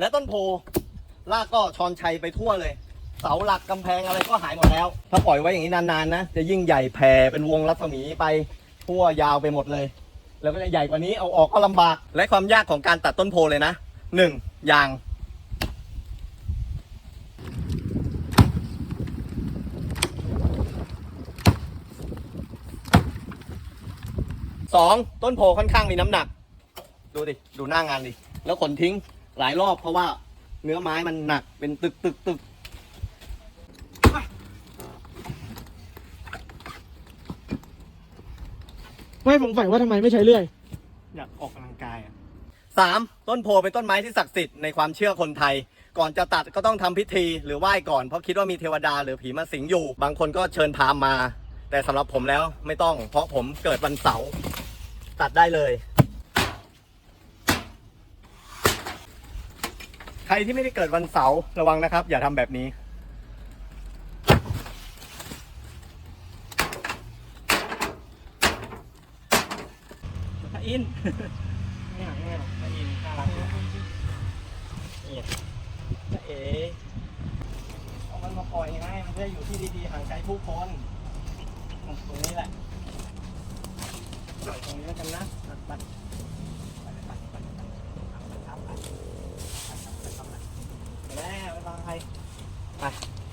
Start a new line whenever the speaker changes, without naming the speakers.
และต้นโพลากก็ชอนชัยไปทั่วเลย เสาหลักกำแพงอะไรก็หายหมดแล้ว ถ้าปล่อยไว้อย่างนี้นานๆนะ จะยิ่งใหญ่แผ่เป็นวงรัศมีไปทั่วยาวไปหมดเลย แล้วก็จะใหญ่กว่านี้เอาออกก็ลำบาก และความยากของการตัดต้นโพเลยนะหนึ่งยาง สองต้นโพค่อนข้างมีน้ำหนัก ดูดิ ดูหน้างานดิ แล้วขนทิ้ง หลายรอบเพราะว่าเนื้อไม้มันหนักเป็นตึกตึกตึก
ไม่ผมใฝ่ว่าทำไมไม่ใช้เลื่อย
อยากออกกำลังกายอะ
สามต้นโพเป็นต้นไม้ที่ศักดิ์สิทธิ์ในความเชื่อคนไทย ก่อนจะตัดก็ต้องทำพิธีหรือไหว้ก่อนเพราะคิดว่ามีเทวดาหรือผีมาสิงอยู่ บางคนก็เชิญพราหมณ์มา แต่สำหรับผมแล้วไม่ต้อง เพราะผมเกิดวันเสาร์ตัดได้เลย ใค รที่ไม่ได้เกิดวันเสาร์ระวังนะครับ อย่าทำแบบนี้
พระอินทร์ไม่หาง่ายหรอกพระอินทร์น่ารักเลยนี่พระเอ๋
เอามันมาปล่อยให้มันจะอยู่ที่ดีๆห่างไกลผู้คนตรงนี้แหละปล่อยตรงนี้แล้วกันนะ 拜拜。